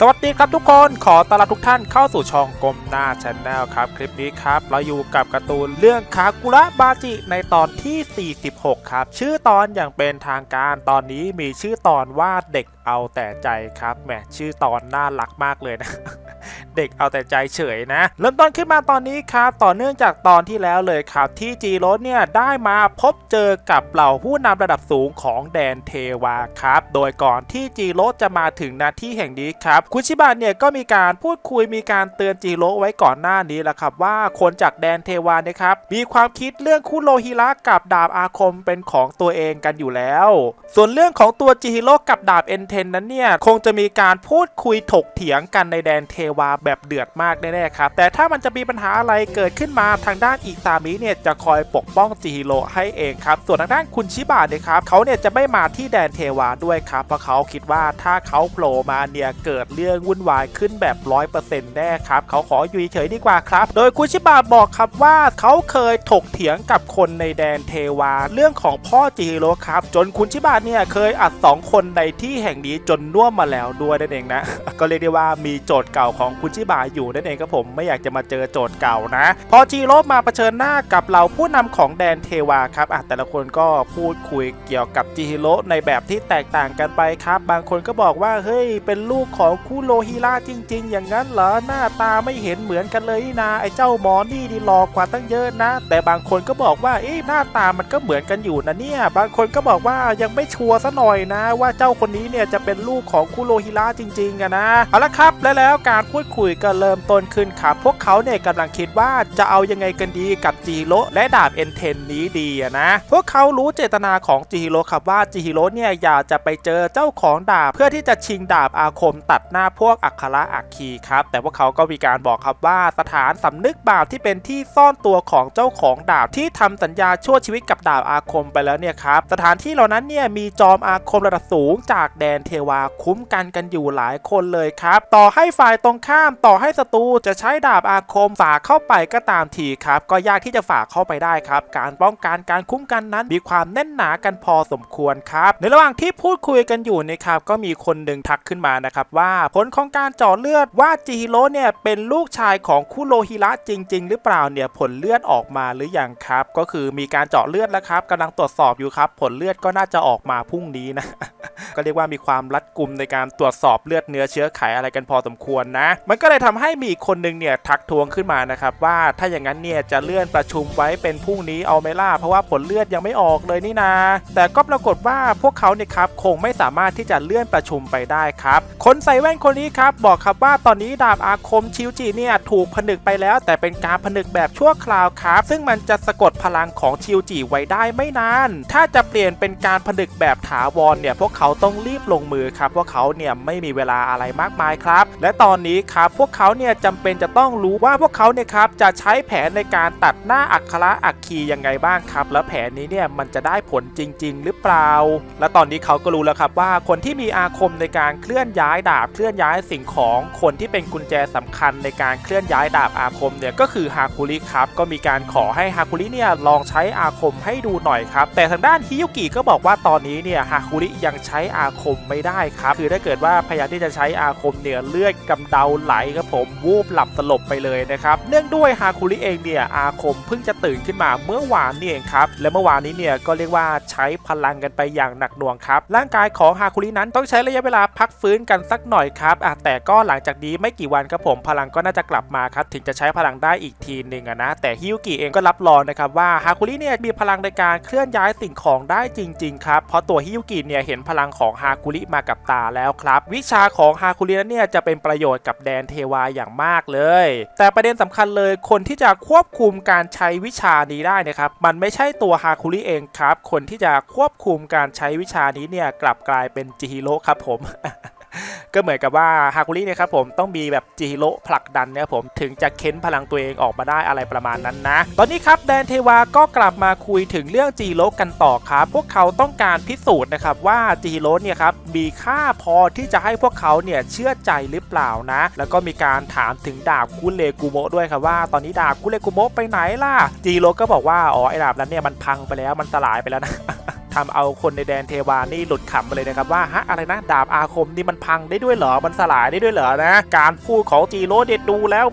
สวัสดีครับทุกคนขอต้อนรับทุกท่านเข้าสู่ช่องกลมหน้าชแนลครับ คลิปนี้ครับ เราอยู่กับการ์ตูนเรื่องคากุระบาจิในตอนที่ 46 ครับ ชื่อตอนอย่างเป็นทางการตอนนี้มีชื่อตอนว่าเด็ก เอาแต่ใจครับแหมชื่อตอนน่ารักมากเลยนะ เด็กเอาแต่ใจเฉยนะ เริ่มต้นขึ้นมาตอนนี้ครับต่อเนื่องจากตอนที่แล้วเลยครับ ที่จีโรสเนี่ยได้มาพบเจอกับเหล่าผู้นำระดับสูงของแดนเทวาครับ โดยก่อนที่จีโรสจะมาถึงนาที่แห่งนี้ครับคุชิบะเนี่ยก็มีการพูดคุยมีการเตือนจีโรสไว้ก่อนหน้านี้แหละครับว่าคนจากแดนเทวาเนี่ยครับมีความคิดเรื่องคุโรฮิระกับดาบอาคมเป็นของตัวเองกันอยู่แล้ว ส่วนเรื่องของตัวจิฮิโร่กับดาบเอ็นเทนนั้นเนี่ยคงจะมีการพูดคุยถกเถียงกันในแดนเทวาแบบเดือดมากแน่ๆครับแต่ถ้ามันจะมีปัญหาอะไรเกิดขึ้นมาทางด้านอิซามิเนี่ยจะคอยปกป้องจิฮิโร่ให้เองครับส่วนทางด้านคุณชิบะเนี่ยครับเขาเนี่ยจะไม่มาที่แดนเทวาด้วยครับเพราะเขาคิดว่าถ้าเขาโผล่มาเนี่ยเกิดเรื่องวุ่นวายขึ้นแบบร้อยเปอร์เซ็นต์แน่ครับเขาขออยู่เฉยๆดีกว่าครับ โดยคุณชิบะบอกครับว่าเขาเคยถกเถียงกับคนในแดนเทวา เรื่องของพ่อจิฮิโร่ครับจนคุณชิบะเนี่ยเคยอัด 2 คนในที่แห่งนี้จนน่วมมาแล้วด้วยนั่นเองนะ ก็เรียกได้ว่ามีโจทย์เก่าของคุณชิบะอยู่นั่นเองครับผมไม่อยากจะมาเจอโจทย์เก่านะ พอจิฮิโร่มาเผชิญหน้ากับเราผู้นำของแดนเทวาครับอะแต่ละคนก็พูดคุยเกี่ยวกับจิฮิโร่ในแบบที่แตกต่างกันไปครับ บางคนก็บอกว่าเฮ้ยเป็นลูกของคุโรฮิระจริง ๆ อย่างนั้นเหรอหน้าตาไม่เห็นเหมือนกันเลยนี่นาไอ้เจ้าหมอนี่ดีหลอกกว่าตั้งเยอะนะ แต่บางคนก็บอกว่าเอ๊ะหน้าตามันก็เหมือนกันอยู่นะเนี่ย บางคนก็บอกว่ายังไม่ชัวร์ซะหน่อยนะ ว่าเจ้าคนนี้เนี่ยจะเป็นลูกของคุโรฮิระจริงๆอะนะเอาละครับและแล้วการพูดคุยก็เริ่มต้นขึ้นครับพวกเขาเนี่ยกำลังคิดว่าจะเอายังไงกันดีกับจิฮิโร่และดาบเอ็นเทนนี้ดีอะนะ พวกเขารู้เจตนาของจิฮิโร่ครับว่าจิฮิโร่เนี่ยอยากจะไปเจอเจ้าของดาบ เพื่อที่จะชิงดาบอาคมตัดหน้าพวกอัคระอัคคีครับแต่พวกเขาก็มีการบอกครับว่าสถานสำนึกบาปที่เป็นที่ซ่อนตัวของเจ้าของดาบที่ทำสัญญาชั่วชีวิตกับดาบอาคมไปแล้วเนี่ยครับสถานที่เหล่านั้นเนี่ยมีจอมอาคมระดับสูงจากแดนเทวาคุ้มกันกันอยู่หลายคนเลยครับ ต่อให้ฝ่ายตรงข้ามต่อให้ศัตรูจะใช้ดาบอาคมฝ่าเข้าไปก็ตามทีครับ ก็ยากที่จะฝ่าเข้าไปได้ครับ การป้องกันการคุ้มกันนั้นมีความแน่นหนากันพอสมควรครับ ในระหว่างที่พูดคุยกันอยู่นะครับก็มีคนหนึ่งทักขึ้นมานะครับว่าผลของการเจาะเลือดว่าจิฮิโร่เนี่ยเป็นลูกชายของคุโรฮิระจริง ๆ หรือเปล่าเนี่ยผลเลือดออกมาหรือยังครับ ก็คือมีการเจาะเลือดแล้วครับกำลังตรวจสอบอยู่ครับ ผลเลือดก็น่าจะออกมาพรุ่งนี้นะก็เรียกว่ามีความรัดกุมในการตรวจสอบเลือดเนื้อเชื้อไขอะไรกันพอสมควรนะ มันก็เลยทำให้มีคนหนึ่งเนี่ยทักทวงขึ้นมานะครับว่าถ้าอย่างนั้นเนี่ยจะเลื่อนประชุมไว้เป็นพรุ่งนี้เอาไหม่ล่ะเพราะว่าผลเลือดยังไม่ออกเลยนี่นา แต่ก็ปรากฏว่าพวกเขาเนี่ยครับคงไม่สามารถที่จะเลื่อนประชุมไปได้ครับคนใส่แว่นคนนี้ครับบอกครับว่าตอนนี้ดาบอาคมชิวจิเนี่ยถูกผนึกไปแล้ว แต่เป็นการผนึกแบบชั่วคราวครับ ซึ่งมันจะสะกดพลังของชิวจิไว้ได้ไม่นาน ถ้าจะเปลี่ยนเป็นการผนึกแบบถาวรเนี่ยพวกเขาต้องรีบลงมือครับพวกเขาเนี่ยไม่มีเวลาอะไรมากมายครับ และตอนนี้ครับพวกเขาเนี่ยจำเป็นจะต้องรู้ว่าพวกเขาเนี่ยครับจะใช้แผนในการตัดหน้าอักขระอักคียังไงบ้างครับ แล้วแผนนี้เนี่ยมันจะได้ผลจริง ๆ หรือเปล่า และตอนนี้เขาก็รู้แล้วครับว่าคนที่มีอาคมในการเคลื่อนย้ายดาบเคลื่อนย้ายสิ่งของคนที่เป็นกุญแจสำคัญในการเคลื่อนย้ายดาบอาคมเนี่ยก็คือฮาคุริครับก็มีการขอให้ฮาคุริเนี่ยลองใช้อาคมให้ดูหน่อยครับแต่ทางด้านฮิยุกิก็บอกว่าตอนนี้เนี่ยฮาคุริยังใช้อาคมไม่ได้ครับ คือถ้าเกิดว่าพยายามที่จะใช้อาคมเนี่ยเลือดกำเดาไหลครับผมวูบหลับสลบไปเลยนะครับ เนื่องด้วยฮาคุริเองเนี่ยอาคมเพิ่งจะตื่นขึ้นมาเมื่อวานนี่เองครับ และเมื่อวานนี้เนี่ยก็เรียกว่าใช้พลังกันไปอย่างหนักหน่วงครับร่างกายของฮาคุรินั้นต้องใช้ระยะเวลาพักฟื้นกันสักหน่อยครับแต่ก็หลังจากนี้ไม่กี่วันครับผมพลังก็น่าจะกลับมาครับถึงจะใช้พลังได้อีกทีหนึ่งนะแต่ฮิยุกิเองก็รับรองนะครับว่าฮาคุริเนี่ยมีพลังในการเคลื่อนย้ายสิ่งของได้จริง ๆ ครับเพราะตัวฮิยุกิเนี่ยเห็นพลังของฮาคุริมากับตาแล้วครับ วิชาของฮาคุรินั้นเนี่ยจะเป็นประโยชน์กับแดนเทวาอย่างมากเลย แต่ประเด็นสำคัญเลยคนที่จะควบคุมการใช้วิชานี้ได้นะครับมันไม่ใช่ตัวฮาคุริเองครับ คนที่จะควบคุมการใช้วิชานี้เนี่ยกลับกลายเป็นจิฮิโร่ครับผม ก็เหมือนกับว่าฮาคุริเนี่ยครับผมต้องมีแบบจิฮิโร่ผลักดันเนี่ยผมถึงจะเค้นพลังตัวเองออกมาได้อะไรประมาณนั้นนะ ตอนนี้ครับแดนเทวาก็กลับมาคุยถึงเรื่องจิฮิโร่กันต่อครับ พวกเขาต้องการพิสูจน์นะครับว่าจิฮิโร่เนี่ยครับมีค่าพอที่จะให้พวกเขาเนี่ยเชื่อใจหรือเปล่านะ แล้วก็มีการถามถึงดาบคุเลกุโมะด้วยครับว่า ตอนนี้ดาบคุเลกุโมะไปไหนล่ะจิฮิโร่ก็บอกว่าอ๋อไอ้ดาบนั้นเนี่ยมันพังไปแล้วมันสลายไปแล้วนะ ทำเอาคนในแดนเทวานี่หลุดขำไปเลยนะครับว่าฮะอะไรนะดาบอาคมนี่มันพังได้ด้วยเหรอมันสลายได้ด้วยเหรอนะการพูดของจีโร่เด็ดดูแล้ว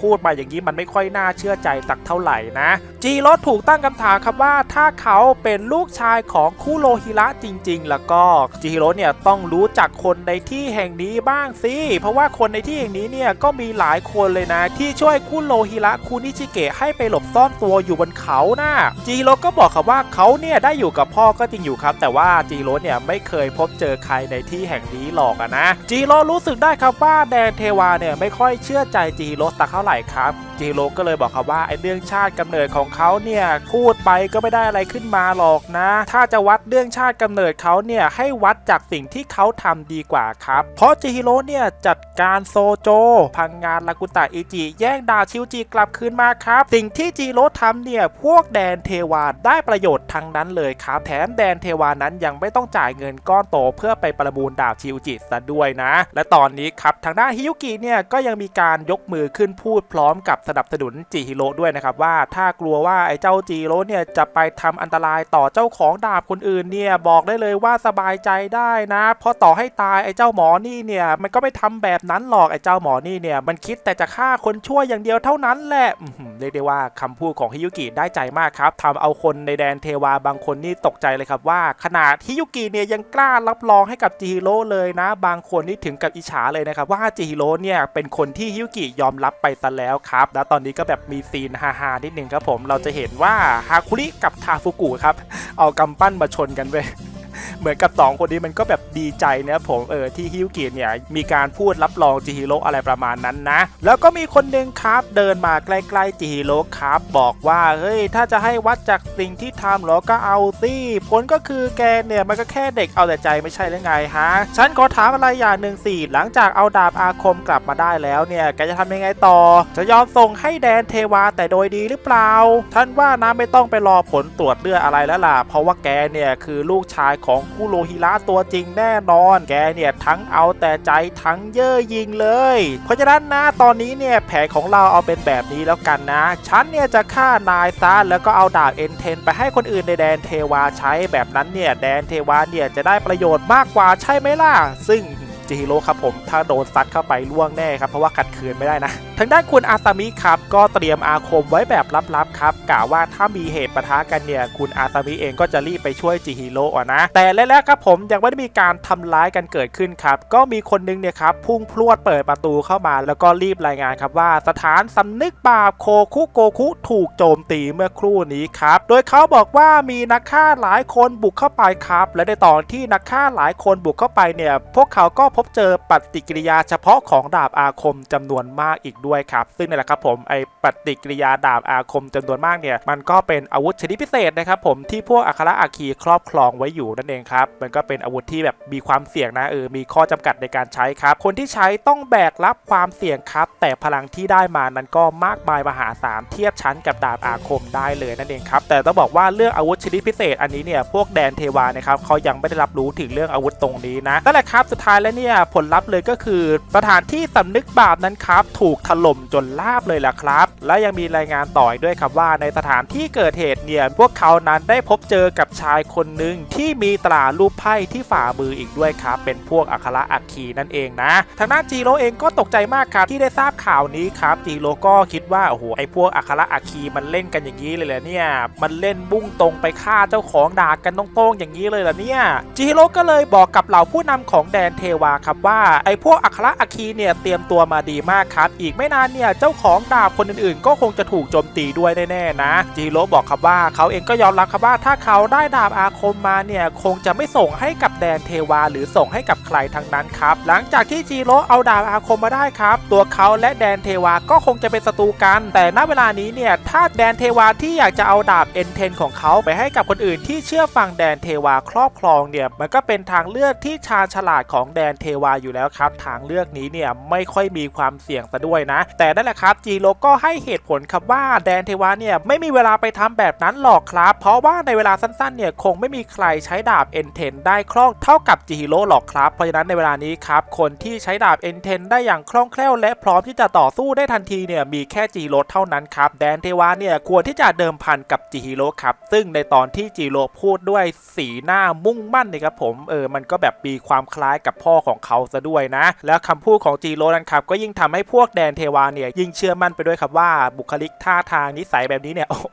พูดมาอย่างนี้มันไม่ค่อยน่าเชื่อใจสักเท่าไหร่นะ จีโรถูกตั้งคำถามครับว่าถ้าเขาเป็นลูกชายของคุโรฮิระจริง ๆ แล้วก็จีโรเนี่ยต้องรู้จักคนในที่แห่งนี้บ้างสิเพราะว่าคนในที่แห่งนี้เนี่ยก็มีหลายคนเลยนะ ที่ช่วยคุโรฮิระคุนิชิเกะให้ไปหลบซ่อนตัวอยู่บนเขานะ่ะจีโรก็บอกครับว่าเขาเนี่ยได้อยู่กับพ่อก็จริงอยู่ครับ แต่ว่าจีโรเนี่ยไม่เคยพบเจอใครในที่แห่งนี้หรอกนะจีโรรู้สึกได้ครับว่าแดนเทวาเนี่ยไม่ค่อยเชื่อใจจีโรสักเท่าไหร่ครับจีโรก็เลยบอกครับว่าไอ้เรื่องชาติกำเนิดของเขาเนี่ยพูดไปก็ไม่ได้อะไรขึ้นมาหรอกนะ ถ้าจะวัดเรื่องชาติกำเนิดเขาเนี่ยให้วัดจากสิ่งที่เขาทำดีกว่าครับ เพราะจิฮิโร่เนี่ยจัดการโซโจ พังงานลากุตะอิจิ แย่งดาชิวจิกลับคืนมาครับ สิ่งที่จิฮิโร่ทำเนี่ยพวกแดนเทวาได้ประโยชน์ทั้งนั้นเลยครับ แถมแดนเทวานั้นยังไม่ต้องจ่ายเงินก้อนโตเพื่อไปประมูลดาบชิวจิซะด้วยนะ และตอนนี้ครับทางด้านฮิยุกิเนี่ยก็ยังมีการยกมือขึ้นพูดพร้อมกับสนับสนุนจิฮิโร่ด้วยนะครับว่าถ้ากลัวว่าไอ้เจ้าจิฮิโร่เนี่ยจะไปทำอันตรายต่อเจ้าของดาบคนอื่นเนี่ยบอกได้เลยว่าสบายใจได้นะ เพราะต่อให้ตายไอ้เจ้าหมอนี่เนี่ยมันก็ไม่ทำแบบนั้นหรอกไอ้เจ้าหมอนี่เนี่ยมันคิดแต่จะฆ่าคนชั่วอย่างเดียวเท่านั้นแหละเรียกได้ว่าคำพูดของฮิยุกิได้ใจมากครับทำเอาคนในแดนเทวาบางคนนี่ตกใจเลยครับว่า ขนาดฮิยุกิเนี่ยยังกล้ารับรองให้กับจิฮิโร่เลยนะ บางคนนี่ถึงกับอิจฉาเลยนะครับว่าจิฮิโร่เนี่ยเป็นคนที่ฮิยุกิยอมรับไปซะแล้วครับ แล้วตอนนี้ก็แบบมีซีนฮาๆนิดนึงครับผมเราจะเห็นว่าฮาคุริกับทาฟุกุครับ เอากำปั้นมาชนกันเว้ย เหมือนกับสองคนนี้มันก็แบบดีใจนะผมเออที่ฮิวกิเนี่ย มีการพูดรับรองจิฮิโร่อะไรประมาณนั้นนะ แล้วก็มีคนหนึ่งครับเดินมาใกล้ๆจิฮิโร่ครับ บอกว่าเฮ้ยถ้าจะให้วัดจากสิ่งที่ทำเหรอก็เอาสิผลก็คือแกเนี่ยมันก็แค่เด็กเอาแต่ใจไม่ใช่หรือไงฮะฉันขอถามอะไรอย่างหนึ่งสิหลังจากเอาดาบอาคมกลับมาได้แล้วเนี่ยแกจะทำยังไงต่อ จะยอมส่งให้แดนเทวาแต่โดยดีหรือเปล่าท่านว่านะไม่ต้องไปรอผลตรวจเลือดอะไรแล้วล่ะเพราะว่าแกเนี่ยคือลูกชายของของคุโรฮิระตัวจริงแน่นอน แกเนี่ยทั้งเอาแต่ใจทั้งเย่อหยิ่งเลย เพราะฉะนั้นนะตอนนี้เนี่ยแผนของเราเอาเป็นแบบนี้แล้วกันนะ ฉันเนี่ยจะฆ่านายซะแล้วก็เอาดาบเอ็นเทนไปให้คนอื่นในแดนเทวาใช้แบบนั้นเนี่ยแดนเทวาเนี่ยจะได้ประโยชน์มากกว่าใช่ไหมล่ะ ซึ่ง จิฮิโร่ครับผมถ้าโดนซัดเข้าไปล่วงแน่ครับเพราะว่าขัดขืนไม่ได้นะทางด้านคุณอาซามิครับก็เตรียมอาคมไว้แบบลับๆครับกะว่าถ้ามีเหตุปะทะกันเนี่ยคุณอาซามิเองก็จะรีบไปช่วยจิฮิโร่อะนะ แต่แล้วครับผมยังไม่ได้มีการทำร้ายกันเกิดขึ้นครับก็มีคนนึงเนี่ยครับพุ่งพรวดเปิดประตูเข้ามา แล้วก็รีบรายงานครับว่าสถานสำนึกบาปโคคุโกคุถูกโจมตีเมื่อครู่นี้ครับโดยเขาบอกว่ามีนักฆ่าหลายคนบุกเข้าไปครับ และในตอนที่นักฆ่าหลายคนบุกเข้าไปเนี่ยพวกเขาก็พบบเจอปฏิกิริยาเฉพาะของดาบอาคมจำนวนมากอีกด้วยครับ ซึ่งนี่แหละครับผมไอปฏิกิริยาดาบอาคมจำนวนมากเนี่ยมันก็เป็นอาวุธชนิดพิเศษนะครับผมที่พวกอัครอาคีครอบครองไว้อยู่นั่นเองครับมันก็เป็นอาวุธที่แบบมีความเสี่ยงนะเออมีข้อจำกัดในการใช้ครับคนที่ใช้ต้องแบกรับความเสี่ยงครับ แต่พลังที่ได้มานั้นก็มากมายมหาศาลเทียบชั้นกับดาบอาคมได้เลยนั่นเองครับแต่ต้องบอกว่าเรื่องอาวุธชนิดพิเศษอันนี้เนี่ยพวกแดนเทวานะครับเขายังไม่ได้รับรู้ถึงเรื่องอาวุธตรงนี้นะนั่นแหละครับสุดท้ายแล้วเนี่ยผลลัพธ์เลยก็คือสถานที่สำนึกบาปนั้นครับถูกถล่มจนลาบเลยล่ะครับ และยังมีรายงานต่ออีกด้วยครับว่าในสถานที่เกิดเหตุเนี่ยพวกเขานั้นได้พบเจอกับชายคนหนึ่งที่มีตรารูปไพ่ที่ฝ่ามืออีกด้วยครับ เป็นพวกอัครอัคคีนั่นเองนะ ทางด้านจีโร่เองก็ตกใจมากครับที่ได้ทราบข่าวนี้ครับจีโร่ก็คิดว่าโอ้โหไอพวกอัครอัคคีมันเล่นกันอย่างนี้เลยเหรอเนี่ยมันเล่นบุ้งตรงไปฆ่าเจ้าของด่ากันตรงๆอย่างนี้เลยเหรอเนี่ยจีโร่ก็เลยบอกกับเหล่าผู้นำของแดนเทวาครับว่าไอ้พวกอัครอัคคีเนี่ยเตรียมตัวมาดีมากครับ อีกไม่นานเนี่ยเจ้าของดาบคนอื่นๆ ก็คงจะถูกโจมตีด้วยแน่ๆนะจีโร่บอกครับว่าเขาเองก็ยอมรับครับว่าถ้าเขาได้ดาบอาคมมาเนี่ยคงจะไม่ส่งให้กับแดนเทวา หรือส่งให้กับใครทั้งนั้นครับหลังจากที่จีโร่เอาดาบอาคมมาได้ครับ ตัวเขาและแดนเทวาก็คงจะเป็นศัตรูกัน แต่ณเวลานี้เนี่ยถ้าแดนเทวาที่อยากจะเอาดาบเอ็นเทนของเขาไปให้กับคนอื่นที่เชื่อฟังแดนเทวาครอบครองเนี่ยมันก็เป็นทางเลือกที่ชาญฉลาดของแดนเทวาอยู่แล้วครับ ทางเลือกนี้เนี่ยไม่ค่อยมีความเสี่ยงซะด้วยนะ แต่นั่นแหละครับจีโร่ก็ให้เหตุผลครับว่าแดนเทวาเนี่ยไม่มีเวลาไปทำแบบนั้นหรอกครับ เพราะว่าในเวลาสั้นๆเนี่ยคงไม่มีใครใช้ดาบ N10 ได้คล่องเท่ากับจิฮิโร่หรอกครับ เพราะฉะนั้นในเวลานี้ครับคนที่ใช้ดาบ N10 ได้อย่างคล่องแคล่วและพร้อมที่จะต่อสู้ได้ทันทีเนี่ยมีแค่จิฮิโร่เท่านั้นครับแดนเทวาเนี่ยควรที่จะเดิมพันกับจิฮิโร่ครับซึ่งในตอนที่จิโร่พูดด้วยสีหน้ามุ่งมั่นเนี่ยครับผมเออมันก็แบบมีความคล้ายกับพ่อของเขาซะด้วยนะ แล้วคำพูดของจิโร่นั้นครับก็ยิ่งทำให้พวกแดนเทวาเนี่ยยิ่งเชื่อมั่นไปด้วยครับว่าบุคลิกท่าทางนิสัยแบบนี้เนี่ยโอ้โห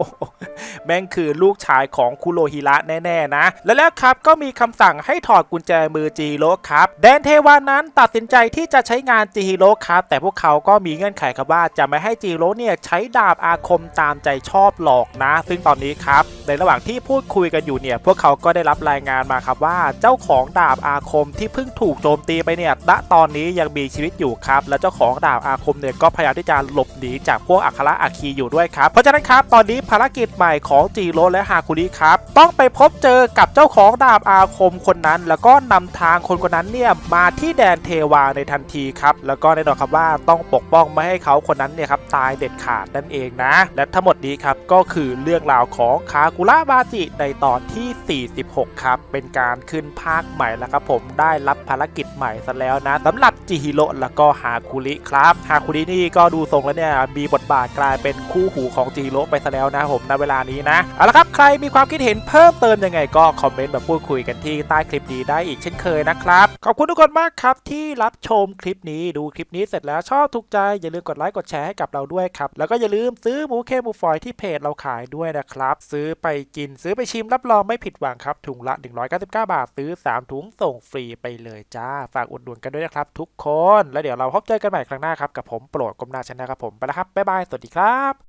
แม่งคือลูกชายของคุโรฮิระแน่ๆนะ และแล้วครับก็มีคำสั่งให้ถอดกุญแจมือจีโร่ครับแดนเทวานั้นตัดสินใจที่จะใช้งานจีโร่ครับแต่พวกเขาก็มีเงื่อนไขครับว่าจะไม่ให้จีโร่เนี่ยใช้ดาบอาคมตามใจชอบหลอกนะ ซึ่งตอนนี้ครับในระหว่างที่พูดคุยกันอยู่เนี่ยพวกเขาก็ได้รับรายงานมาครับว่าเจ้าของดาบอาคมที่เพิ่งถูกโจมตีไปเนี่ยณตอนนี้ยังมีชีวิตอยู่ครับ และเจ้าของดาบอาคมเนี่ยก็พยายามที่จะหลบหนีจากพวกอัคระอาคีอยู่ด้วยครับ เพราะฉะนั้นครับตอนนี้ภารกิจใหม่ของจีโร่และฮาคุริครับ ต้องไปพบเจอกับเจ้าของดาบอาคมคนนั้น แล้วก็นำทางคนคนนั้นเนี่ยมาที่แดนเทวาในทันทีครับ แล้วก็แน่นอนครับว่าต้องปกป้องไม่ให้เขาคนนั้นเนี่ยครับตายเด็ดขาดนั่นเองนะ และทั้งหมดนี้ครับก็คือเรื่องราวของคากุระบาจิในตอนที่ 46 ครับ เป็นการขึ้นภาคใหม่แล้วครับผมได้รับภารกิจใหม่ซะแล้วนะสำหรับจิฮิโร่แล้วก็ฮาคุริครับฮาคุรินี่ก็ดูทรงแล้วเนี่ยมีบทบาทกลายเป็นคู่หูของจิฮิโร่ไปซะแล้วนะผมณเวลานี้นะเอาละครับใครมีความคิดเห็นเพิ่มเติมยังไงก็คอมเมนต์มาพูดคุยกันที่ใต้คลิปนี้ได้อีกเช่นเคยนะครับขอบคุณทุกคนมากครับที่รับชมคลิปนี้ดูคลิปนี้เสร็จแล้วชอบถูกใจอย่าลืมกดไลค์กดแชร์ให้กับเราด้วยครับแล้วก็อย่าลืมซื้อหมูเคหมูฝอยที่เพจเราขายด้วยนะครับ ซื้อไปกินซื้อไปชิมรับรองไม่ผิดหวังครับถุงละ 199 บาทซื้อ 3 ถุงส่งฟรีไปเลยจ้าฝากอุดหนุนกันด้วยนะครับ ทุกคน แล้วเดี๋ยวเราพบเจอกันใหม่ครั้งหน้าครับกับผมโปรดกลมนาชนะครับผมไปแล้วครับบ๊ายบายสวัสดีครับ